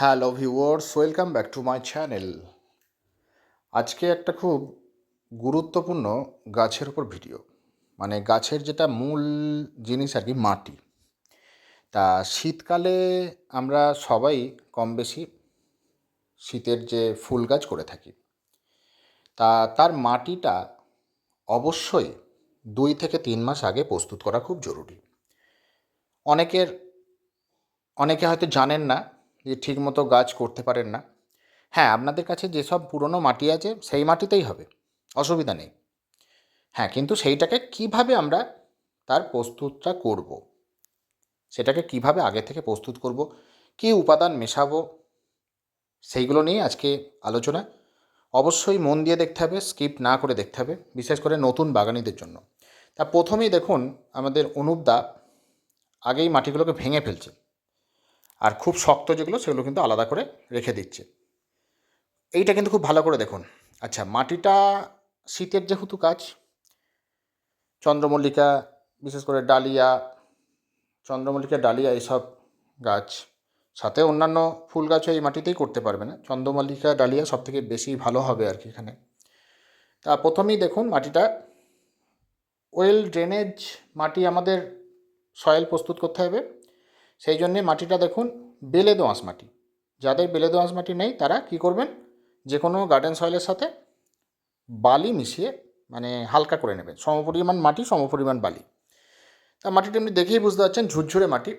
Hello viewers, welcome back to my channel. আজকে একটা খুব গুরুত্বপূর্ণ গাছের উপর ভিডিও। মানে গাছের যেটা মূল জিনিস আর কি, মাটি। তা শীতকালে আমরা সবাই কম বেশি শীতের যে ফুল গাছ করে থাকি। তা তার মাটিটা অবশ্যই দুই থেকে তিন মাস আগে প্রস্তুত করা খুব জরুরি। অনেকের, অনেকে হয়তো জানেন না যে ঠিকমতো গাছ করতে পারেন না। হ্যাঁ আপনাদের কাছে যেসব পুরনো মাটি আছে, সেই মাটিতেই হবে, অসুবিধা নেই। হ্যাঁ কিন্তু সেইটাকে কীভাবে আমরা তার প্রস্তুতটা করব? সেটাকে কীভাবে আগে থেকে প্রস্তুত করব? কী উপাদান মেশাবো? সেইগুলো নিয়ে আজকে আলোচনা। অবশ্যই মন দিয়ে দেখতে হবে, স্কিপ না করে দেখতে হবে, বিশেষ করে নতুন বাগানিদের জন্য। তা প্রথমেই দেখুন, আমাদের অনুপদা আগেই মাটিগুলোকে ভেঙে ফেলছে। আর খুব শক্ত যেগুলো, সেগুলো কিন্তু আলাদা করে রেখে দিচ্ছে। এইটা কিন্তু খুব ভালো করে দেখুন। আচ্ছা মাটিটা শীতের যেহেতু কাজ, চন্দ্রমল্লিকা, বিশেষ করে ডালিয়া, চন্দ্রমল্লিকা, ডালিয়া এইসব গাছ, সাথে অন্যান্য ফুল গাছও এই মাটিতেই করতে পারবে না। চন্দ্রমল্লিকা, ডালিয়া সব থেকে বেশি ভালো হবে আর কি এখানে। তা প্রথমেই দেখুন মাটিটা। ওয়েল ড্রেনেজ মাটি আমাদের সয়েল প্রস্তুত করতে হবে। সেই জন্যে মাটিটা দেখুন বেলে দোঁয়াশ মাটি। যাদের বেলে দোঁয়াশ মাটি নেই, তারা কি করবেন? যে কোনো গার্ডেন সয়েলের সাথে বালি মিশিয়ে মানে হালকা করে নেবেন। সমপরিমাণ মাটি, সমপরিমাণ বালি। তা মাটিটা এমনি দেখেই বুঝতে পারছেন, ঝুরঝুরে মাটি।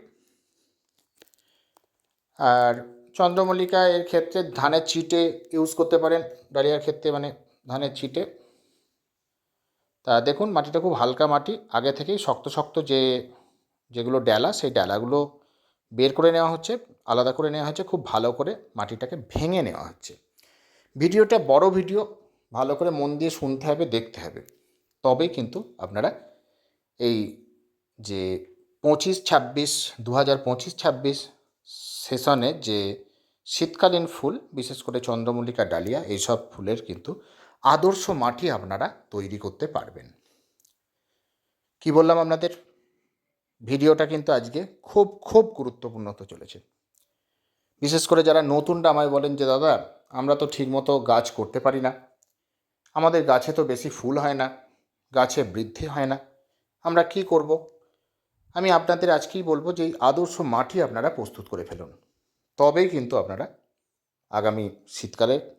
আর চন্দ্রমল্লিকা এর ক্ষেত্রে ধানের চিটে ইউজ করতে পারেন, ডালিয়ার ক্ষেত্রে মানে ধানের চিটে তা দেখুন, মাটিটা খুব হালকা মাটি। আগে থেকেই শক্ত শক্ত যে, যেগুলো ডেলা, সেই ডেলাগুলো বের করে নেওয়া হচ্ছে, আলাদা করে নেওয়া হচ্ছে, খুব ভালো করে মাটিটাকে ভেঙে নেওয়া হচ্ছে। ভিডিওটা বড় ভিডিও, ভালো করে মন দিয়ে শুনতে হবে, দেখতে হবে। তবেই কিন্তু আপনারা এই যে পঁচিশ ছাব্বিশ দু হাজার পঁচিশ ছাব্বিশ সেশনে যে শীতকালীন ফুল, বিশেষ করে চন্দ্রমল্লিকা, ডালিয়া, এইসব ফুলের কিন্তু আদর্শ মাটি আপনারা তৈরি করতে পারবেন। কি বললাম আপনাদের? ভিডিওটা কিন্তু আজকে খুব খুব গুরুত্বপূর্ণ হতে চলেছে। বিশেষ করে যারা নতুনটা আমায় বলেন যে, দাদা, আমরা তো ঠিকমতো গাছ করতে পারি না। আমাদের গাছে তো বেশি ফুল হয় না, গাছে বৃদ্ধি হয় না। আমরা কি করব? আমি আপনাদের আজকেই বলব যে, এই আদর্শ মাটি আপনারা প্রস্তুত করে ফেলুন। তবেই কিন্তু আপনারা আগামী শীতকালে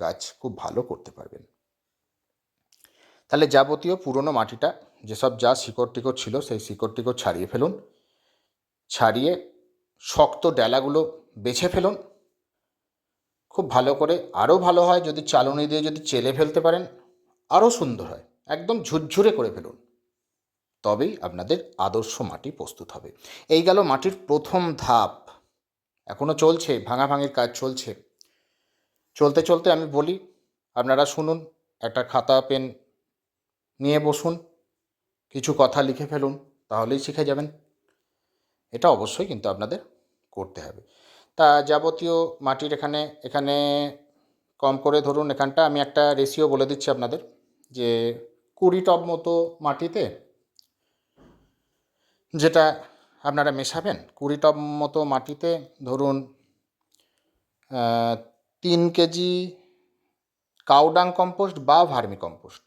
গাছ খুব ভালো করতে পারবেন। তাহলে যাবতীয় পুরনো মাটিটা যেসব যা শিকড় টিকড় ছিল সেই শিকড় টিকড় ছাড়িয়ে ফেলুন। ছাড়িয়ে শক্ত ডেলাগুলো বেছে ফেলুন। খুব ভালো করে আরও ভালো হয় যদি চালনি দিয়ে যদি চেলে ফেলতে পারেন, আরও সুন্দর হয়। একদম ঝুরঝুরে করে ফেলুন। তবেই আপনাদের আদর্শ মাটি প্রস্তুত হবে। এই গেল মাটির প্রথম ধাপ। এখনও চলছে ভাঙা ভাঙাভাঙির কাজ চলছে। চলতে চলতে আমি বলি, আপনারা শুনুন, একটা খাতা, পেন নিয়ে বসুন। কিছু কথা লিখে ফেলুন, তাহলেই শিখে যাবেন। এটা অবশ্যই কিন্তু আপনাদের করতে হবে। তা যাবতীয় মাটির এখানে এখানে কম করে ধরুন, এখানটা আমি একটা রেশিও বলে দিচ্ছি আপনাদের যে কুড়ি টব মতো মাটিতে যেটা আপনারা মেশাবেন, কুড়ি টব মতো মাটিতে ধরুন তিন কেজি কাউডাং কম্পোস্ট বা ভার্মি কম্পোস্ট,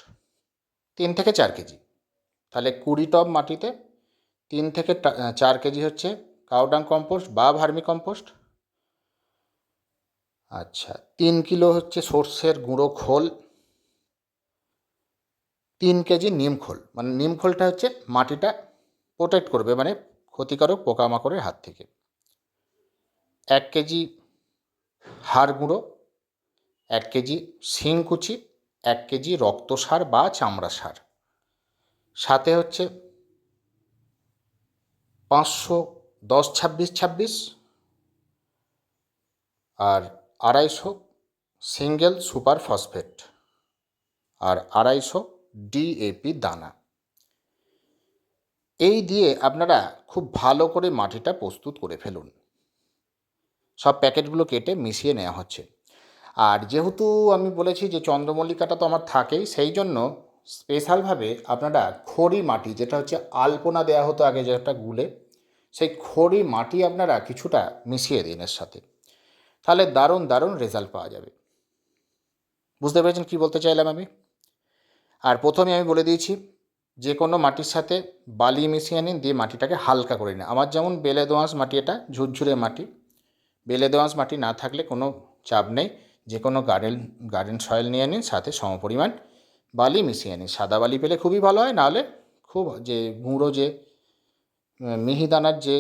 তিন থেকে চার কেজি। তাহলে কুড়ি টব মাটিতে তিন থেকে চার কেজি হচ্ছে কাউডাং কম্পোস্ট বা ভার্মি কম্পোস্ট। আচ্ছা তিন কিলো হচ্ছে সর্ষের গুঁড়ো খোল, তিন কেজি নিম খোল। মানে নিম খোলটা হচ্ছে মাটিটা প্রোটেক্ট করবে মানে ক্ষতিকারক পোকামাকড়ের হাত থেকে। এক কেজি হাড় গুঁড়ো, এক কেজি শিংকুচি, এক কেজি রক্ত সার বা চামড়া সার সাথে হচ্ছে পাঁচশো দশ, ছাব্বিশ ছাব্বিশ আর আড়াইশো সিঙ্গেল সুপার ফসফেট আর আড়াইশো ডিএপি দানা। এই দিয়ে আপনারা খুব ভালো করে মাটিটা প্রস্তুত করে ফেলুন। সব প্যাকেটগুলো কেটে মিশিয়ে নেওয়া হচ্ছে। আর যেহেতু আমি বলেছি যে চন্দ্রমল্লিকাটা তো আমার থাকেই, সেই জন্য স্পেশালভাবে আপনারা খড়ি মাটি, যেটা হচ্ছে আলপনা দেওয়া হতো আগে যেটা গুলে, সেই খড়ি মাটি আপনারা কিছুটা মিশিয়ে দিন এর সাথে। তাহলে দারুণ দারুণ রেজাল্ট পাওয়া যাবে। বুঝতে পেরেছেন কী বলতে চাইলাম আমি? আর প্রথমে আমি বলে দিয়েছি, যে কোনো মাটির সাথে বালি মিশিয়ে নিন, দিয়ে মাটিটাকে হালকা করে নিন। আমার যেমন বেলে দোঁয়াশ মাটি, এটা ঝুরঝুরে মাটি। বেলে দোঁয়াশ মাটি না থাকলে কোনো চাপ নেই। যে কোনো গার্ডেন গার্ডেন সয়েল নিয়ে নিন, সাথে সমপরিমাণ বালি মিশিয়ে নিন সাদা বালি পেলে খুবই ভালো হয়, নাহলে খুব যে গুঁড়ো যে মিহিদানার যে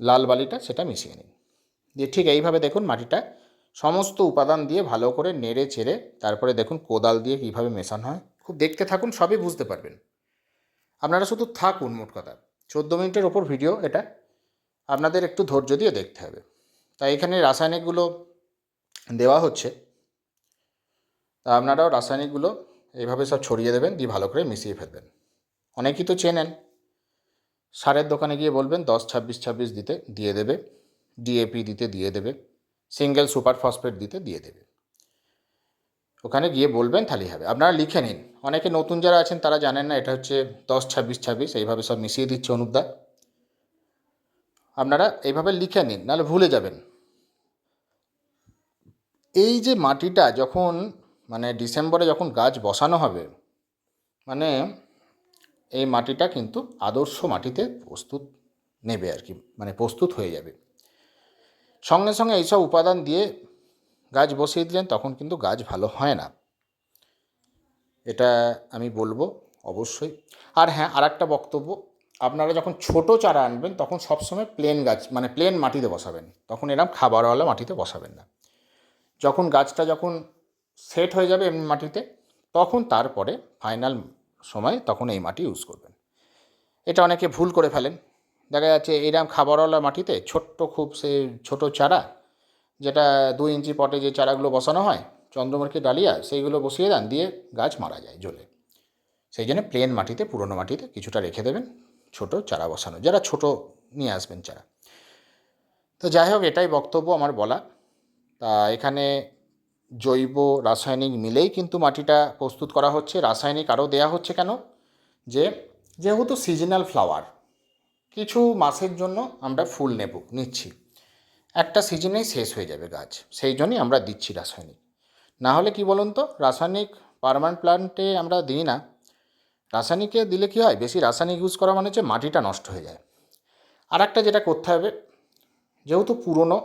লাল বালিটা সেটা মিশিয়ে নিন দিয়ে ঠিক এইভাবে দেখুন মাটিটা সমস্ত উপাদান দিয়ে ভালো করে নেড়ে চেড়ে, তারপরে দেখুন কোদাল দিয়ে কীভাবে মেশানো হয়। খুব দেখতে থাকুন, সবই বুঝতে পারবেন। আপনারা শুধু থাকুন, মোট কথা। চোদ্দ মিনিটের ওপর ভিডিও এটা। আপনাদের একটু ধৈর্য দিয়ে দেখতে হবে। তাই এখানে রাসায়নিকগুলো দেওয়া হচ্ছে। তা আপনারাও রাসায়নিকগুলো এইভাবে সব ছড়িয়ে দেবেন, দিয়ে ভালো করে মিশিয়ে ফেলবেন। অনেকেই তো চেনেন, সারের দোকানে গিয়ে বলবেন দশ ছাব্বিশ ছাব্বিশ দিতে দিয়ে দেবে ডিএপি দিতে দিয়ে দেবে, সিঙ্গেল সুপার ফসফেট দিতে দিয়ে দেবে। ওখানে গিয়ে বলবেন তাহলেই হবে। আপনারা লিখে নিন। অনেকে নতুন যারা আছেন তারা জানেন না, এটা হচ্ছে দশ ছাব্বিশ ছাব্বিশ, এইভাবে সব মিশিয়ে দিচ্ছে অনুপদা আপনারা এইভাবে লিখে নিন, নাহলে ভুলে যাবেন। এই যে মাটিটা যখন মানে ডিসেম্বরে যখন গাছ বসানো হবে মানে এই মাটিটা কিন্তু আদর্শ মাটিতে প্রস্তুত নেবে আর কি মানে প্রস্তুত হয়ে যাবে। সঙ্গে সঙ্গে এইসব উপাদান দিয়ে গাছ বসিয়ে দিলেন, তখন কিন্তু গাছ ভালো হয় না। এটা আমি বলব অবশ্যই। আর হ্যাঁ আর একটা বক্তব্য, আপনারা যখন ছোট চারা আনবেন, তখন সবসময় প্লেন গাছ মানে প্লেন মাটিতে বসাবেন। তখন এরকম খাবারওয়ালা মাটিতে বসাবেন না। যখন গাছটা যখন সেট হয়ে যাবে এমনি মাটিতে, তখন তারপরে ফাইনাল সময় তখন এই মাটি ইউজ করবেন। এটা অনেকে ভুল করে ফেলেন। দেখা যাচ্ছে এরকম খাবারওয়ালা মাটিতে ছোট্ট খুব সে ছোট চারা, যেটা দুই ইঞ্চি পটে যে চারাগুলো বসানো হয়, চন্দ্রমুখী ডালিয়া, সেইগুলো বসিয়ে দেন, দিয়ে গাছ মারা যায় জ্বলে সেই জন্য প্লেন মাটিতে, পুরনো মাটিতে কিছুটা রেখে দেবেন ছোট চারা বসানো, যারা ছোট নিয়ে আসবেন চারা। তো যাই হোক, এটাই বক্তব্য আমার বলা। তা এখানে জৈব রাসায়নিক মিলেই কিন্তু মাটিটা প্রস্তুত করা হচ্ছে, রাসায়নিক আরও দেয়া হচ্ছে কেন? যে যেহেতু সিজনাল ফ্লাওয়ার কিছু মাসের জন্য আমরা ফুল নেব, নিচ্ছি। একটা সিজনেই শেষ হয়ে যাবে গাছ, সেই জন্যই আমরা দিচ্ছি রাসায়নিক। না হলে কি বলুন তো, রাসায়নিক পারমানেন্ট প্লান্টে আমরা দিই না। রাসায়নিকে দিলে কি হয়, বেশি রাসায়নিক ইউজ করা মানে হচ্ছে মাটিটা নষ্ট হয়ে যায়। আর একটা যেটা করতে হবে, যেহেতু পুরনো,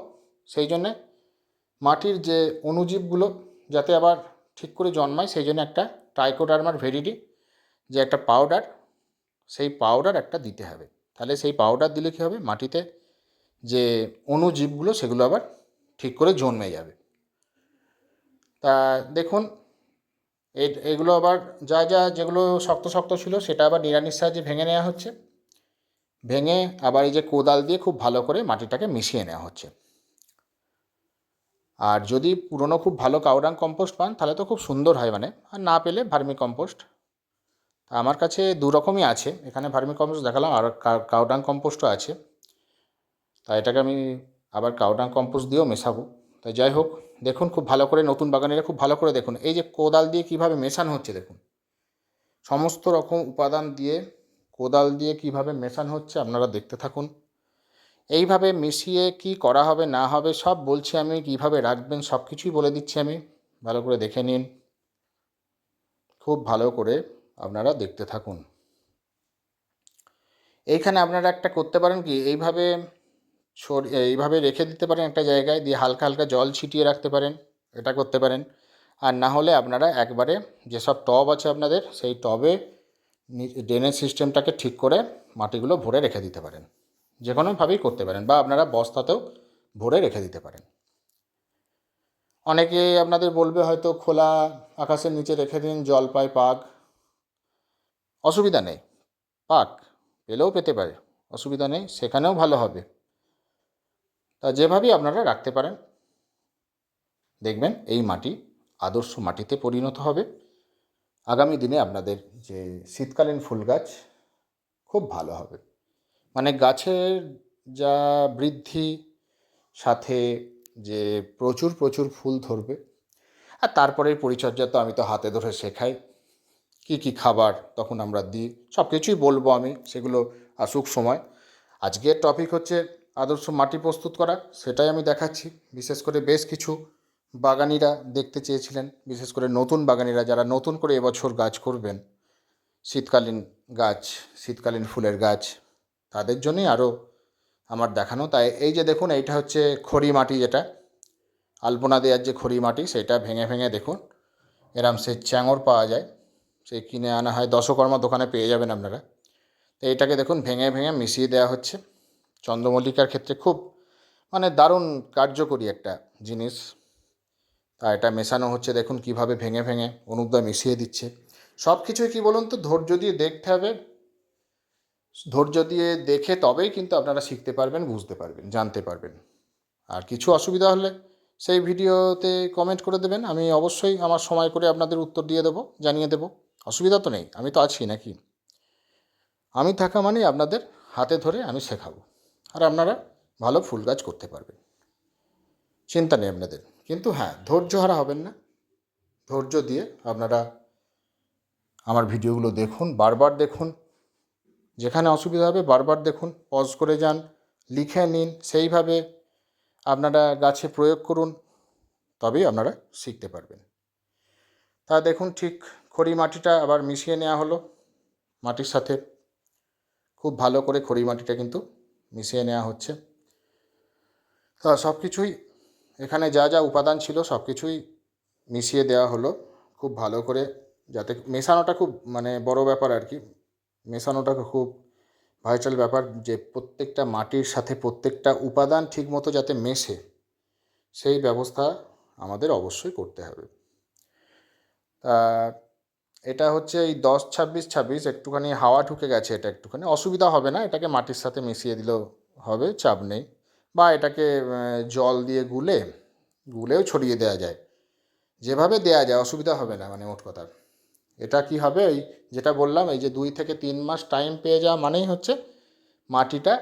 সেই জন্যে মাটির যে অণুজীবগুলো যাতে আবার ঠিক করে জন্মায়, সেই জন্য একটা ট্রাইকোডার্মার ভেরিডি যে একটা পাউডার সেই পাউডার একটা দিতে হবে। তাহলে সেই পাউডার দিলে কী হবে? মাটিতে যে অণুজীবগুলো সেগুলো আবার ঠিক করে জন্মে যাবে। তা দেখুন এগুলো আবার যা যা যেগুলো শক্ত শক্ত ছিল, সেটা আবার নিড়ানির সাহায্যে ভেঙে নেওয়া হচ্ছে। ভেঙে আবার এই যে কোদাল দিয়ে খুব ভালো করে মাটিটাকে মিশিয়ে নেওয়া হচ্ছে। আর যদি পুরনো খুব ভালো কাউডাং কম্পোস্ট পান, তাহলে তো খুব সুন্দর হয় মানে। আর না পেলে ভার্মি কম্পোস্ট আমার কাছে দু রকমই আছে। এখানে ভার্মি কম্পোস্ট দেখালাম, আর কাউ- কাউডাং কম্পোস্টও আছে। তা এটাকে আমি আবার কাউডাং কম্পোস্ট দিয়েও মেশাবো। তাই যাই হোক, দেখুন খুব ভালো করে, নতুন বাগানিরা খুব ভালো করে দেখুন। এই যে কোদাল দিয়ে কীভাবে মেশানো হচ্ছে দেখুন। সমস্ত রকম উপাদান দিয়ে কোদাল দিয়ে কীভাবে মেশানো হচ্ছে আপনারা দেখতে থাকুন। এইভাবে মিশিয়ে কি করা হবে, না হবে, সব বলছি আমি, কীভাবে রাখবেন, সব কিছুই বলে দিচ্ছি আমি। ভালো করে দেখে নিন। খুব ভালো করে আপনারা দেখতে থাকুন। এইখানে আপনারা একটা করতে পারেন কি, এইভাবে এইভাবে রেখে দিতে পারেন একটা জায়গায়, দিয়ে হালকা হালকা জল ছিটিয়ে রাখতে পারেন, এটা করতে পারেন। আর না হলে আপনারা একবারে যেসব টব আছে আপনাদের, সেই টবে ড্রেনেজ সিস্টেমটাকে ঠিক করে মাটিগুলো ভরে রেখে দিতে পারেন। যে কোনোভাবেই করতে পারেন বা আপনারা বস্তাতেও ভরে রেখে দিতে পারেন। অনেকে আপনাদের বলবে হয়তো খোলা আকাশের নিচে রেখে দিন জল পায় পাক। অসুবিধা নেই। পাক পেলেও পেতে পারে। অসুবিধা নেই, সেখানেও ভালো হবে। তা যেভাবেই আপনারা রাখতে পারেন, দেখবেন এই মাটি আদর্শ মাটিতে পরিণত হবে। আগামী দিনে আপনাদের যে শীতকালীন ফুল গাছ, খুব ভালো হবে। মানে গাছের যা বৃদ্ধি, সাথে যে প্রচুর প্রচুর ফুল ধরবে, আর তারপরে পরিচর্যা তো আমি তো হাতে ধরে শেখাই। কি কি খাবার তখন আমরা দিই সব কিছুই বলব আমি, সেগুলো আসুক সময়। আজকের টপিক হচ্ছে আদর্শ মাটি প্রস্তুত করা, সেটাই আমি দেখাচ্ছি। বিশেষ করে বেশ কিছু বাগানিরা দেখতে চেয়েছিলেন, বিশেষ করে নতুন বাগানিরা যারা নতুন করে এবছর গাছ করবেন। শীতকালীন গাছ, শীতকালীন ফুলের গাছ তাদের জন্যই আরও আমার দেখানো। তাই এই যে দেখুন, এইটা হচ্ছে খড়ি মাটি যেটা। আলপনা দেওয়ার যে খড়ি মাটি, সেটা ভেঙে ভেঙে দেখুন, এরম সে চ্যাঙর পাওয়া যায়। সে কিনে আনা হয়, দশকর্মা দোকানে পেয়ে যাবেন আপনারা। তো এটাকে দেখুন, ভেঙে ভেঙে মিশিয়ে দেওয়া হচ্ছে। চন্দ্রমল্লিকার ক্ষেত্রে খুব মানে দারুণ কার্যকরী একটা জিনিস। তা এটা মেশানো হচ্ছে, দেখুন কীভাবে ভেঙে ভেঙে অনুপদা মিশিয়ে দিচ্ছে। সব কিছুই কী বলুন তো, ধৈর্য দিয়ে দেখতে হবে। ধৈর্য দিয়ে দেখে তবেই কিন্তু আপনারা শিখতে পারবেন, বুঝতে পারবেন, জানতে পারবেন। আর কিছু অসুবিধা হলে সেই ভিডিওতে কমেন্ট করে দেবেন। আমি অবশ্যই আমার সময় করে আপনাদের উত্তর দিয়ে দেবো, জানিয়ে দেবো। অসুবিধা তো নেই, আমি তো আছি নাকি? আমি থাকা মানেই আপনাদের হাতে ধরে আমি শেখাবো। আর আপনারা ভালো ফুল গাছ করতে পারবেন। চিন্তা নেই আপনাদের। কিন্তু হ্যাঁ ধৈর্য হারা হবেন না। ধৈর্য দিয়ে আপনারা আমার ভিডিওগুলো দেখুন, বারবার দেখুন। যেখানে অসুবিধা হবে বারবার দেখুন পজ করে যান, লিখে নিন, সেইভাবে আপনারা গাছে প্রয়োগ করুন, তবেই আপনারা শিখতে পারবেন। তা দেখুন, ঠিক খড়ি মাটিটা আবার মিশিয়ে নেওয়া হলো, মাটির সাথে। খুব ভালো করে খড়ি মাটিটা কিন্তু মিশিয়ে নেওয়া হচ্ছে। তা সব কিছুই এখানে যা যা উপাদান ছিল সব কিছুই মিশিয়ে দেওয়া হলো। খুব ভালো করে যাতে, মেশানোটা খুব মানে বড় ব্যাপার আর কি। মেশানোটা খুব ভাইটাল ব্যাপার যে প্রত্যেকটা মাটির সাথে প্রত্যেকটা উপাদান ঠিকমতো যাতে মেশে, সেই ব্যবস্থা আমাদের অবশ্যই করতে হবে। তা এটা হচ্ছে এই দশ, ছাব্বিশ ছাব্বিশ, একটুখানি হাওয়া ঢুকে গেছে এটা একটুখানি। অসুবিধা হবে না, এটাকে মাটির সাথে মিশিয়ে দিলেও হবে, চাপ নেই। বা এটাকে জল দিয়ে গুলে, গুলেও ছড়িয়ে দেওয়া যায়। যেভাবে দেওয়া যায়, অসুবিধা হবে না মানে মোট কথা। এটা কি হবে? ওই যেটা বললাম, এই যে দুই থেকে তিন মাস টাইম পেয়ে যাওয়া মানেই হচ্ছে মাটিটা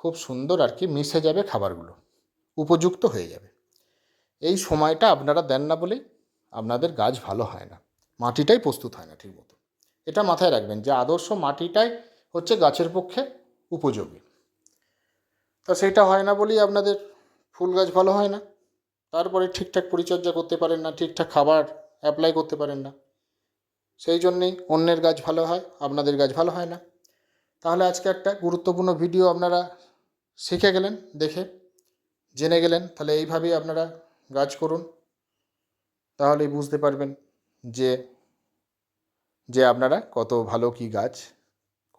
খুব সুন্দর আর কি মিশে যাবে খাবারগুলো, উপযুক্ত হয়ে যাবে। এই সময়টা আপনারা দেন না বলেই আপনাদের গাছ ভালো হয় না, মাটিটাই প্রস্তুত হয় না ঠিকমতো। এটা মাথায় রাখবেন যে আদর্শ মাটিটাই হচ্ছে গাছের পক্ষে উপযোগী। তা সেটা হয় না বলেই আপনাদের ফুল গাছ ভালো হয় না, তারপরে ঠিকঠাক পরিচর্যা করতে পারেন না, ঠিকঠাক খাবার অ্যাপ্লাই করতে পারেন না। সেই জন্যেই অন্যের গাছ ভালো হয়, আপনাদের গাছ ভালো হয় না। তাহলে আজকে একটা গুরুত্বপূর্ণ ভিডিও আপনারা শিখে গেলেন, দেখে জেনে গেলেন, তাহলে এইভাবেই আপনারা গাছ করুন। তাহলেই বুঝতে পারবেন যে যে আপনারা কত ভালো কি গাছ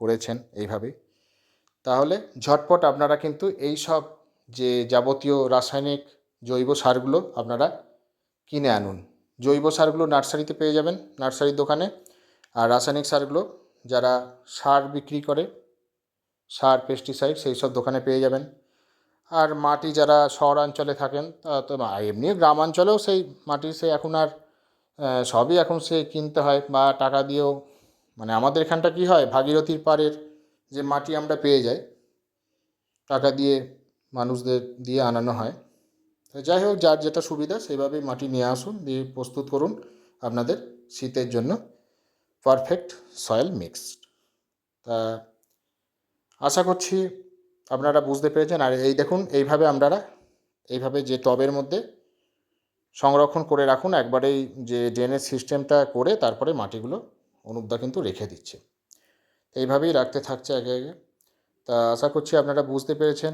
করেছেন এইভাবে তাহলে ঝটপট আপনারা কিন্তু এই সব যে যাবতীয় রাসায়নিক জৈব সারগুলো আপনারা কিনে আনুন। জৈব সারগুলো নার্সারিতে পেয়ে যাবেন, নার্সারির দোকানে। আর রাসায়নিক সারগুলো যারা সার বিক্রি করে, সার পেস্টিসাইড সেই সব দোকানে পেয়ে যাবেন। আর মাটি যারা শহরাঞ্চলে থাকেন, তা তো এমনি গ্রামাঞ্চলেও সেই মাটি সে এখন আর সবই এখন সে কিনতে হয় বা টাকা দিয়েও মানে আমাদের এখানটা কী হয়, ভাগীরথীর পাড়ের যে মাটি আমরা পেয়ে যাই, টাকা দিয়ে মানুষদের দিয়ে আনানো হয়। যাই হোক, যার যেটা সুবিধা সেইভাবেই মাটি নিয়ে আসুন, দিয়ে প্রস্তুত করুন আপনাদের শীতের জন্য পারফেক্ট সয়েল মিক্সড তা আশা করছি আপনারা বুঝতে পেরেছেন। আর এই দেখুন, এইভাবে আপনারা, এইভাবে যে টবের মধ্যে সংরক্ষণ করে রাখুন, একবারেই যে ড্রেনেজ সিস্টেমটা করে তারপরে মাটিগুলো অনুপদা কিন্তু রেখে দিচ্ছে। এইভাবেই রাখতে থাকছে আগে আগে তা আশা করছি আপনারা বুঝতে পেরেছেন।